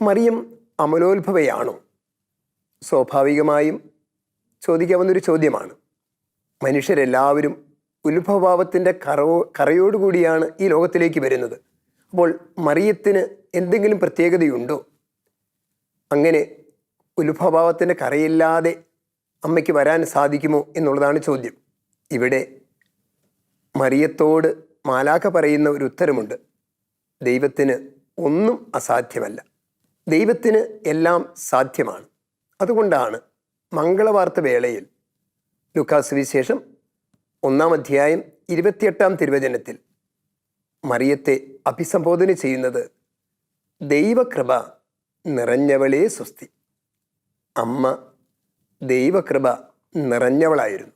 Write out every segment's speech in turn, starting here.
മറിയം അമലോത്ഭവയാണോ? സ്വാഭാവികമായും ചോദിക്കാവുന്നൊരു ചോദ്യമാണ്. മനുഷ്യരെല്ലാവരും ഉത്ഭവഭാവത്തിന്റെ കറവോ കറയോടുകൂടിയാണ് ഈ ലോകത്തിലേക്ക് വരുന്നത്. അപ്പോൾ മറിയത്തിന് എന്തെങ്കിലും പ്രത്യേകതയുണ്ടോ? അങ്ങനെ ഉത്ഭവഭാവത്തിന്റെ കറയില്ലാതെ അമ്മയ്ക്ക് വരാൻ സാധിക്കുമോ എന്നുള്ളതാണ് ചോദ്യം. ഇവിടെ മറിയത്തോട് മാലാഖ പറയുന്ന ഒരു ഉത്തരമുണ്ട്. ദൈവത്തിന് ഒന്നും അസാധ്യമല്ല. ദൈവത്തിന് എല്ലാം സാധ്യമാണ്. അതുകൊണ്ടാണ് മംഗളവാർത്ത വേളയിൽ ലുക്കാസ് വിശേഷം ഒന്നാം അധ്യായം ഇരുപത്തിയെട്ടാം തിരുവചനത്തിൽ മറിയത്തെ അഭിസംബോധന ചെയ്യുന്നത് ദൈവകൃപ നിറഞ്ഞവളേ സ്വസ്തി. അമ്മ ദൈവകൃപ നിറഞ്ഞവളായിരുന്നു.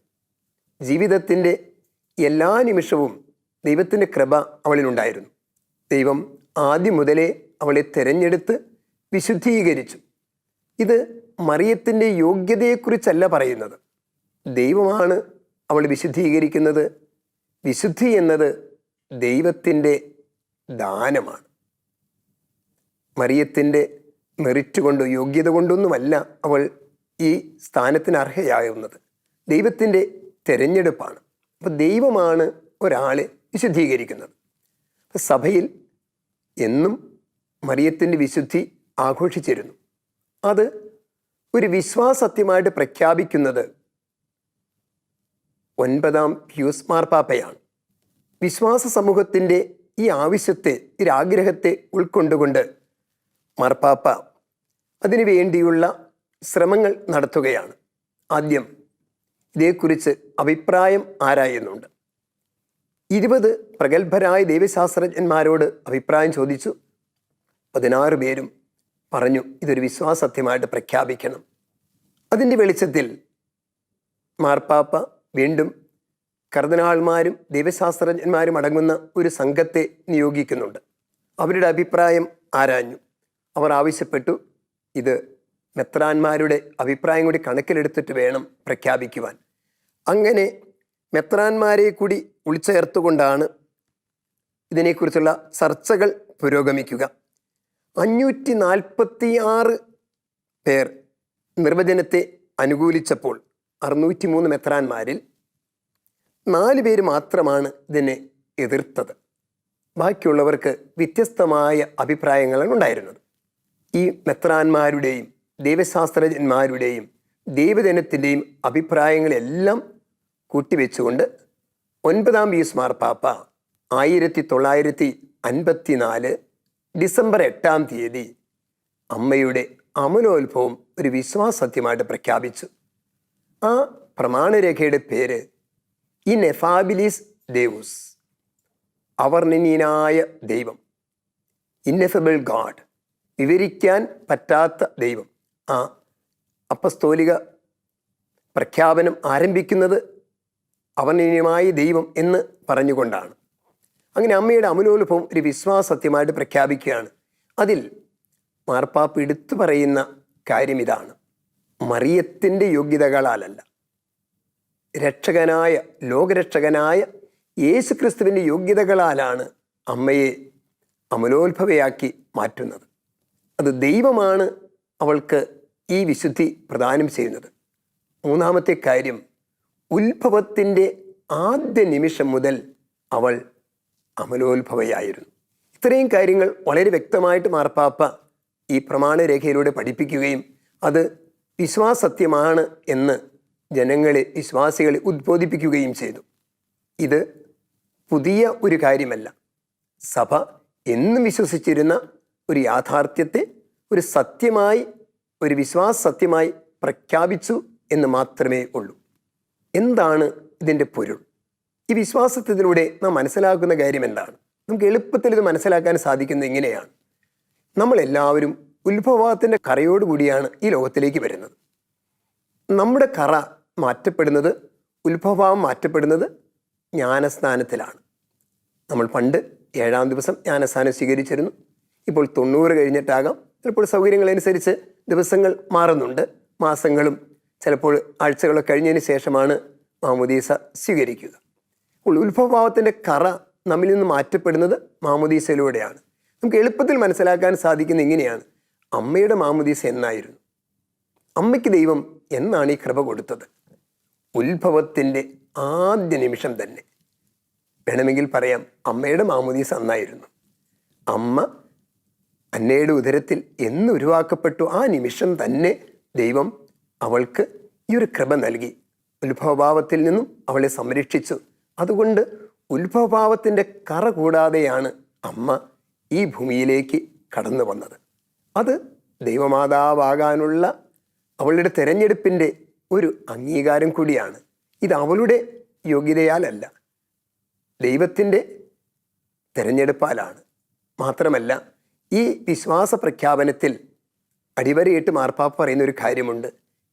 ജീവിതത്തിന്റെ എല്ലാ നിമിഷവും ദൈവത്തിന്റെ കൃപ അവളിലുണ്ടായിരുന്നു. ദൈവം ആദ്യം മുതലേ അവളെ തിരഞ്ഞെടുത്ത് വിശുദ്ധീകരിച്ചു. ഇത് മറിയത്തിന്റെ യോഗ്യതയെക്കുറിച്ചല്ല പറയുന്നത്. ദൈവമാണ് അവൾ വിശുദ്ധീകരിക്കുന്നത്. വിശുദ്ധി എന്നത് ദൈവത്തിന്റെ ദാനമാണ്. മറിയത്തിന്റെ മെറിറ്റ് കൊണ്ടോ യോഗ്യത കൊണ്ടൊന്നുമല്ല അവൾ ഈ സ്ഥാനത്തിന് അർഹയാകുന്നത്. ദൈവത്തിന്റെ തിരഞ്ഞെടുപ്പാണ്. അപ്പോൾ ദൈവമാണ് ഒരാളെ വിശുദ്ധീകരിക്കുന്നത്. സഭയിൽ എന്നും മറിയത്തിന്റെ വിശുദ്ധി ആഘോഷിച്ചിരുന്നു. അത് ഒരു വിശ്വാസത്യമായിട്ട് പ്രഖ്യാപിക്കുന്നത് ഒൻപതാം പ്യൂസ് മാർപ്പാപ്പയാണ്. വിശ്വാസ സമൂഹത്തിന്റെ ഈ ആവശ്യത്തെ ഈ ആഗ്രഹത്തെ ഉൾക്കൊണ്ടുകൊണ്ട് മാർപ്പാപ്പ അതിനു വേണ്ടിയുള്ള ശ്രമങ്ങൾ നടത്തുകയാണ്. ആദ്യം ഇതേക്കുറിച്ച് അഭിപ്രായം ആരായുന്നുണ്ട്. ഇരുപത് പ്രഗത്ഭരായ ദൈവശാസ്ത്രജ്ഞന്മാരോട് അഭിപ്രായം ചോദിച്ചു. പതിനാറ് പേരും പറഞ്ഞു ഇതൊരു വിശ്വാസത്യമായിട്ട് പ്രഖ്യാപിക്കണം. അതിന്റെ വെളിച്ചത്തിൽ മാർപ്പാപ്പ വീണ്ടും കർദിനാൾമാരും ദൈവശാസ്ത്രജ്ഞന്മാരും അടങ്ങുന്ന ഒരു സംഘത്തെ നിയോഗിക്കുന്നുണ്ട്. അവരുടെ അഭിപ്രായം ആരാഞ്ഞു? അവർ ആവശ്യപ്പെട്ടു ഇത് മെത്രാന്മാരുടെ അഭിപ്രായം കൂടി കണക്കിലെടുത്തിട്ട് വേണം പ്രഖ്യാപിക്കുവാൻ. അങ്ങനെ മെത്രാന്മാരെ കൂടി ഉൾച്ചേർത്തുകൊണ്ടാണ് ഇതിനെക്കുറിച്ചുള്ള ചർച്ചകൾ പുരോഗമിക്കുക. അഞ്ഞൂറ്റി നാൽപ്പത്തി ആറ് പേർ നിർവചനത്തെ അനുകൂലിച്ചപ്പോൾ അറുന്നൂറ്റി മൂന്ന് മെത്രാന്മാരിൽ നാല് പേര് മാത്രമാണ് ഇതിനെ എതിർത്തത്. ബാക്കിയുള്ളവർക്ക് വ്യത്യസ്തമായ അഭിപ്രായങ്ങളാണ് ഉണ്ടായിരുന്നത്. ഈ മെത്രാന്മാരുടെയും ദൈവശാസ്ത്രജ്ഞന്മാരുടെയും ദൈവജനത്തിന്റെയും അഭിപ്രായങ്ങളെല്ലാം കൂട്ടിവെച്ചുകൊണ്ട് ഒൻപതാം പീസ് മാർപ്പാപ്പ ആയിരത്തി തൊള്ളായിരത്തി അൻപത്തിനാല് ഡിസംബർ എട്ടാം തീയതി അമ്മയുടെ അമലോത്ഭവം ഒരു വിശ്വാസത്യമായിട്ട് പ്രഖ്യാപിച്ചു. ആ പ്രമാണരേഖയുടെ പേര് ഇനെഫാബിലിസ് ദേവുസ് അവർണനീയനായ ദൈവം ഇന്നെഫബിൾ ഗാഡ് വിവരിക്കാൻ പറ്റാത്ത ദൈവം ആ അപ്പസ്തോലിക പ്രഖ്യാപനം ആരംഭിക്കുന്നത് അവർണനീയമായ ദൈവം എന്ന് പറഞ്ഞുകൊണ്ടാണ്. അങ്ങനെ അമ്മയുടെ അമലോലുഭം ഒരു വിശ്വാസത്യമായിട്ട് പ്രഖ്യാപിക്കുകയാണ്. അതിൽ മാർപ്പാപ്പ് എടുത്തു പറയുന്ന കാര്യം ഇതാണ് മറിയത്തിന്റെ യോഗ്യതകളാലല്ല. രക്ഷകനായ ലോകരക്ഷകനായ യേശു ക്രിസ്തുവിന്റെ യോഗ്യതകളാലാണ് അമ്മയെ അമലോത്ഭവയാക്കി മാറ്റുന്നത്. അത് ദൈവമാണ് അവൾക്ക് ഈ വിശുദ്ധി പ്രദാനം ചെയ്യുന്നത്. മൂന്നാമത്തെ കാര്യം ഉത്ഭവത്തിന്റെ ആദ്യ നിമിഷം മുതൽ അവൾ അമലോത്ഭവയായിരുന്നു. ഇത്രയും കാര്യങ്ങൾ വളരെ വ്യക്തമായിട്ട് മാർപ്പാപ്പ ഈ പ്രമാണരേഖയിലൂടെ പഠിപ്പിക്കുകയും അത് വിശ്വാസത്യമാണ് എന്ന് ജനങ്ങളെ വിശ്വാസികളെ ഉദ്ബോധിപ്പിക്കുകയും ചെയ്തു. ഇത് പുതിയ ഒരു കാര്യമല്ല. സഭ എന്നും വിശ്വസിച്ചിരുന്ന ഒരു യാഥാർത്ഥ്യത്തെ ഒരു സത്യമായി ഒരു വിശ്വാസ സത്യമായി പ്രഖ്യാപിച്ചു എന്ന് മാത്രമേ ഉള്ളൂ. എന്താണ് ഇതിന്റെ പൊരുൾ? ഈ വിശ്വാസത്തിലൂടെ നാം മനസ്സിലാക്കുന്ന കാര്യം എന്താണ്? നമുക്ക് എളുപ്പത്തിൽ ഇത് മനസ്സിലാക്കാൻ സാധിക്കുന്നത് ഇങ്ങനെയാണ്. നമ്മളെല്ലാവരും ഉത്ഭവത്തിന്റെ കറയോടുകൂടിയാണ് ഈ ലോകത്തിലേക്ക് വരുന്നത്. നമ്മുടെ കറ മാറ്റപ്പെടുന്നത് ഉത്ഭവഭാവം മാറ്റപ്പെടുന്നത് ജ്ഞാനസ്നാനത്തിലാണ്. നമ്മൾ പണ്ട് ഏഴാം ദിവസം ജ്ഞാനസ്ഥാനം സ്വീകരിച്ചിരുന്നു. ഇപ്പോൾ തൊണ്ണൂറ് കഴിഞ്ഞിട്ടാകാം. ചിലപ്പോൾ സൗകര്യങ്ങളനുസരിച്ച് ദിവസങ്ങൾ മാറുന്നുണ്ട്. മാസങ്ങളും ചിലപ്പോൾ ആഴ്ചകളൊക്കെ കഴിഞ്ഞതിന് ശേഷമാണ് മാമുദീസ സ്വീകരിക്കുക. ഉത്ഭവഭാവത്തിന്റെ കറ നമ്മിൽ നിന്ന് മാറ്റപ്പെടുന്നത് മാമുദീസയിലൂടെയാണ്. നമുക്ക് എളുപ്പത്തിൽ മനസ്സിലാക്കാൻ സാധിക്കുന്ന ഇങ്ങനെയാണ്. അമ്മയുടെ മാമുദീസ എന്നായിരുന്നു. അമ്മയ്ക്ക് ദൈവം എന്നാണ് ഈ കൃപ കൊടുത്തത്. ഉത്ഭവത്തിന്റെ ആദ്യ നിമിഷം തന്നെ. വേണമെങ്കിൽ പറയാം അമ്മയുടെ മാമുദീസ അന്നായിരുന്നു. അമ്മ അന്നയുടെ ഉദരത്തിൽ എന്ന് ഉരുവാക്കപ്പെട്ടു ആ നിമിഷം തന്നെ ദൈവം അവൾക്ക് ഈ ഒരു കൃപ നൽകി. ഉത്ഭവഭാവത്തിൽ നിന്നും അവളെ സംരക്ഷിച്ചു. അതുകൊണ്ട് ഉത്ഭവഭാവത്തിന്റെ കറ കൂടാതെയാണ് അമ്മ ഈ ഭൂമിയിലേക്ക് കടന്നു വന്നത്. അത് ദൈവമാതാവാകാനുള്ള അവളുടെ തെരഞ്ഞെടുപ്പിന്റെ ഒരു അംഗീകാരം കൂടിയാണ്. ഇത് അവളുടെ യോഗ്യതയാലല്ല ദൈവത്തിന്റെ തിരഞ്ഞെടുപ്പാലാണ്. മാത്രമല്ല ഈ വിശ്വാസ പ്രഖ്യാപനത്തിൽ അടിവരയിട്ട് മാർപ്പാപ്പ പറയുന്ന ഒരു കാര്യമുണ്ട്.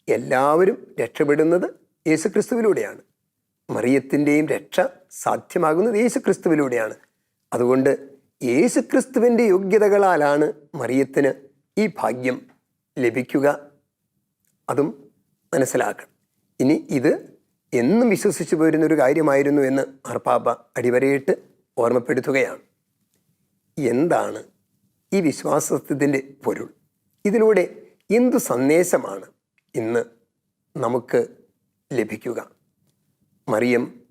എല്ലാവരും രക്ഷപ്പെടുന്നത് യേശുക്രിസ്തുവിലൂടെയാണ്. മറിയത്തിന്റെയും രക്ഷ സാധ്യമാകുന്നത് യേശു ക്രിസ്തുവിലൂടെയാണ് അതുകൊണ്ട് യേശു ക്രിസ്തുവിന്റെ യോഗ്യതകളാലാണ് മറിയത്തിന് ഈ ഭാഗ്യം ലഭിക്കുക. അതും മനസ്സിലാക്കണം. ഇനി ഇത് എന്നും വിശ്വസിച്ചു പോരുന്ന ഒരു കാര്യമായിരുന്നു എന്ന് മാർപ്പാപ്പ അടിവരയിട്ട് ഓർമ്മപ്പെടുത്തുകയാണ്. എന്താണ് ഈ വിശ്വാസത്തിന്റെ പൊരുൾ? ഇതിലൂടെ എന്തു സന്ദേശമാണ് ഇന്ന് നമുക്ക് ലഭിക്കുക? മറിയം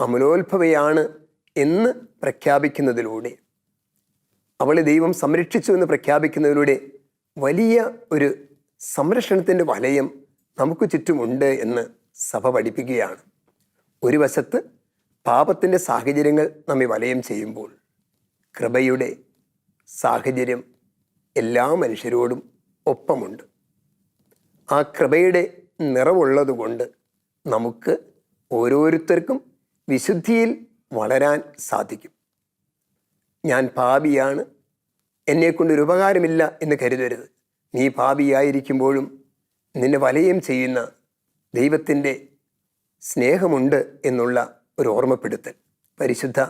അമലോത്ഭവയാണ് എന്ന് പ്രഖ്യാപിക്കുന്നതിലൂടെ. അവളെ ദൈവം സംരക്ഷിച്ചു എന്ന് പ്രഖ്യാപിക്കുന്നതിലൂടെ വലിയ ഒരു സംരക്ഷണത്തിന്റെ വലയം നമുക്ക് ചുറ്റുമുണ്ട് എന്ന് സഭ പഠിപ്പിക്കുകയാണ്. ഒരു വശത്ത് പാപത്തിന്റെ സാഹചര്യങ്ങൾ നമ്മെ വലയം ചെയ്യുമ്പോൾ കൃപയുടെ സാഹചര്യം എല്ലാ മനുഷ്യരോടും ഒപ്പമുണ്ട്. ആ കൃപയുടെ നിറവുള്ളതുകൊണ്ട് നമുക്ക് ഓരോരുത്തർക്കും വിശുദ്ധിയിൽ വളരാൻ സാധിക്കും. ഞാൻ പാപിയാണ് എന്നെക്കൊണ്ട് ഒരു ഉപകാരമില്ല എന്ന് കരുതരുത്. നീ പാപിയായിരിക്കുമ്പോഴും നിന്നെ വലയം ചെയ്യുന്ന ദൈവത്തിന്റെ സ്നേഹമുണ്ട് എന്നുള്ള ഒരു ഓർമ്മപ്പെടുത്തൽ. പരിശുദ്ധ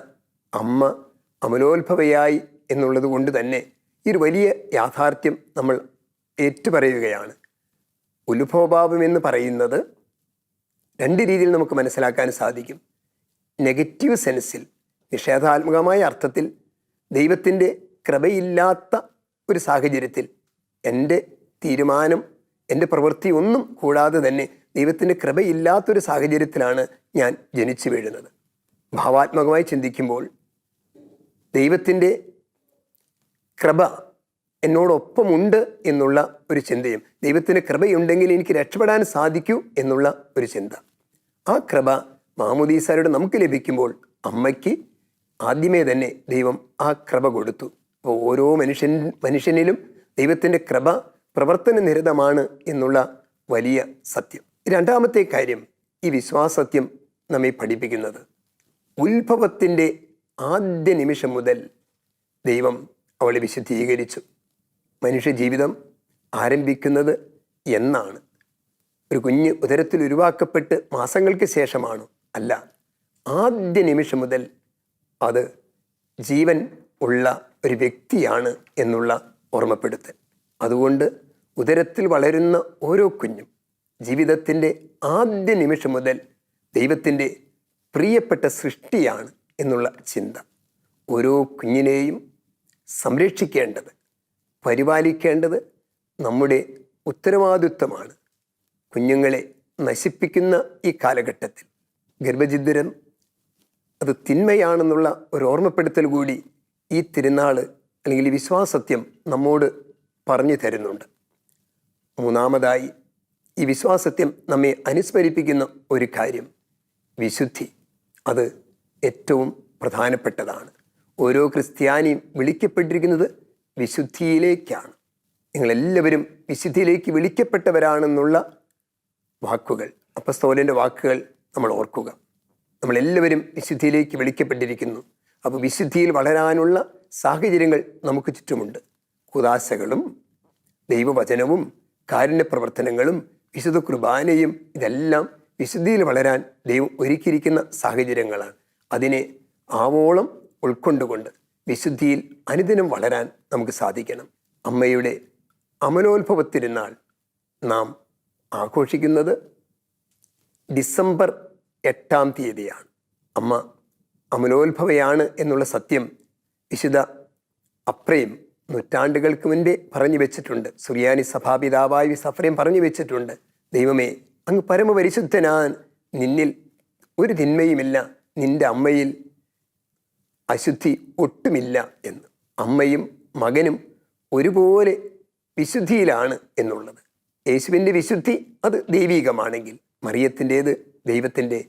അമ്മ അമലോത്ഭവയായി എന്നുള്ളത് കൊണ്ട് തന്നെ ഈ ഒരു വലിയ യാഥാർത്ഥ്യം നമ്മൾ ഏറ്റുപറയുകയാണ്. ഉത്ഭവഭാവം എന്ന് പറയുന്നത് രണ്ട് രീതിയിൽ നമുക്ക് മനസ്സിലാക്കാൻ സാധിക്കും. നെഗറ്റീവ് സെൻസിൽ നിഷേധാത്മകമായ അർത്ഥത്തിൽ ദൈവത്തിന്റെ കൃപയില്ലാത്ത ഒരു സാഹചര്യത്തിൽ എന്റെ തീരുമാനം എന്റെ പ്രവൃത്തി ഒന്നും കൂടാതെ തന്നെ ദൈവത്തിന്റെ കൃപയില്ലാത്തൊരു സാഹചര്യത്തിലാണ് ഞാൻ ജനിച്ചു വീഴുന്നത്. ഭാവാത്മകമായി ചിന്തിക്കുമ്പോൾ ദൈവത്തിന്റെ കൃപ എന്നോടൊപ്പമുണ്ട് എന്നുള്ള ഒരു ചിന്തയും. ദൈവത്തിന് കൃപയുണ്ടെങ്കിൽ എനിക്ക് രക്ഷപ്പെടാൻ സാധിക്കൂ എന്നുള്ള ഒരു ചിന്ത. ആ കൃപ മാമുദീസാരുടെ നമുക്ക് ലഭിക്കുമ്പോൾ അമ്മയ്ക്ക് ആദ്യമേ തന്നെ ദൈവം ആ കൃപ കൊടുത്തു. അപ്പോൾ ഓരോ മനുഷ്യൻ മനുഷ്യനിലും ദൈവത്തിന്റെ കൃപ പ്രവർത്തന നിരതമാണ് എന്നുള്ള വലിയ സത്യം. രണ്ടാമത്തെ കാര്യം ഈ വിശ്വാസത്യം നമ്മെ പഠിപ്പിക്കുന്നത്. ഉത്ഭവത്തിന്റെ ആദ്യ നിമിഷം മുതൽ ദൈവം അവളെ വിശുദ്ധീകരിച്ചു. മനുഷ്യ ജീവിതം ആരംഭിക്കുന്നത് എന്നാണ്. ഒരു കുഞ്ഞ് ഉദരത്തിൽ ഉരുവാക്കപ്പെട്ട് മാസങ്ങൾക്ക് ശേഷമാണ്. അല്ല ആദ്യ നിമിഷം മുതൽ അത് ജീവൻ ഉള്ള ഒരു വ്യക്തിയാണ് എന്നുള്ള ഓർമ്മപ്പെടുത്തൽ. അതുകൊണ്ട് ഉദരത്തിൽ വളരുന്ന ഓരോ കുഞ്ഞും ജീവിതത്തിന്റെ ആദ്യ നിമിഷം മുതൽ ദൈവത്തിന്റെ പ്രിയപ്പെട്ട സൃഷ്ടിയാണ് എന്നുള്ള ചിന്ത. ഓരോ കുഞ്ഞിനെയും സംരക്ഷിക്കേണ്ടത് പരിപാലിക്കേണ്ടത് നമ്മുടെ ഉത്തരവാദിത്വമാണ്. കുഞ്ഞുങ്ങളെ നശിപ്പിക്കുന്ന ഈ കാലഘട്ടത്തിൽ ഗർഭചിദ്രം അത് തിന്മയാണെന്നുള്ള ഒരു ഓർമ്മപ്പെടുത്തൽ കൂടി ഈ തിരുനാൾ അല്ലെങ്കിൽ വിശ്വാസത്യം നമ്മോട് പറഞ്ഞു തരുന്നുണ്ട്. മൂന്നാമതായി ഈ വിശ്വാസത്യം നമ്മെ അനുസ്മരിപ്പിക്കുന്ന ഒരു കാര്യം വിശുദ്ധി. അത് ഏറ്റവും പ്രധാനപ്പെട്ടതാണ്. ഓരോ ക്രിസ്ത്യാനിയും വിളിക്കപ്പെട്ടിരിക്കുന്നത് വിശുദ്ധിയിലേക്കാണ്. നിങ്ങളെല്ലാവരും വിശുദ്ധിയിലേക്ക് വിളിക്കപ്പെട്ടവരാണെന്നുള്ള വാക്കുകൾ അപ്പസ്തോലന്റെ വാക്കുകൾ നമ്മൾ ഓർക്കുക. നമ്മളെല്ലാവരും വിശുദ്ധിയിലേക്ക് വിളിക്കപ്പെട്ടിരിക്കുന്നു. അപ്പോൾ വിശുദ്ധിയിൽ വളരാനുള്ള സാഹചര്യങ്ങൾ നമുക്ക് ചുറ്റുമുണ്ട്. കുദാശകളും ദൈവവചനവും കാരുണ്യപ്രവർത്തനങ്ങളും വിശുദ്ധ കുർബാനയും ഇതെല്ലാം വിശുദ്ധിയിൽ വളരാൻ ദൈവം ഒരുക്കിയിരിക്കുന്ന സാഹചര്യങ്ങളാണ്. അതിനെ ആവോളം ഉൾക്കൊണ്ടുകൊണ്ട് വിശുദ്ധിയിൽ അനുദിനം വളരാൻ നമുക്ക് സാധിക്കണം. അമ്മയുടെ അമലോത്ഭവ തിരുനാൾ നാം ആഘോഷിക്കുന്നത് ഡിസംബർ എട്ടാം തീയതിയാണ്. അമ്മ അമലോത്ഭവയാണ് എന്നുള്ള സത്യം വിശുദ്ധ അപ്രയും നൂറ്റാണ്ടുകൾക്ക് മുൻപേ പറഞ്ഞു വെച്ചിട്ടുണ്ട്. സുറിയാനി സഭാപിതാവായ വിസഫ്രയും പറഞ്ഞു വെച്ചിട്ടുണ്ട്. ദൈവമേ അങ്ങ് പരമപരിശുദ്ധനാൻ നിന്നിൽ ഒരു തിന്മയുമില്ല. നിന്റെ അമ്മയിൽ അശുദ്ധി ഒട്ടുമില്ല എന്ന്. അമ്മയും മകനും ഒരുപോലെ വിശുദ്ധിയിലാണ് എന്നുള്ളത്. യേശുവിന്റെ വിശുദ്ധി അത് ദൈവീകമാണെങ്കിൽ മറിയത്തിന്റേത് ദൈവത്തിന്റെ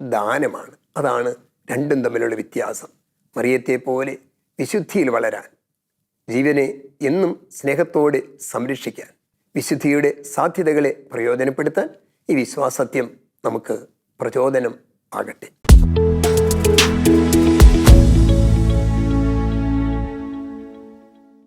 ദാനമാണ്. അതാണ് രണ്ടും തമ്മിലുള്ള വ്യത്യാസം. മറിയത്തെ പോലെ വിശുദ്ധിയിൽ വളരാൻ ജീവനെ എന്നും സ്നേഹത്തോടെ സംരക്ഷിക്കാൻ വിശുദ്ധിയുടെ സാധ്യതകളെ പ്രയോജനപ്പെടുത്താൻ ഈ വിശ്വാസത്യം നമുക്ക് പ്രചോദനം ആകട്ടെ.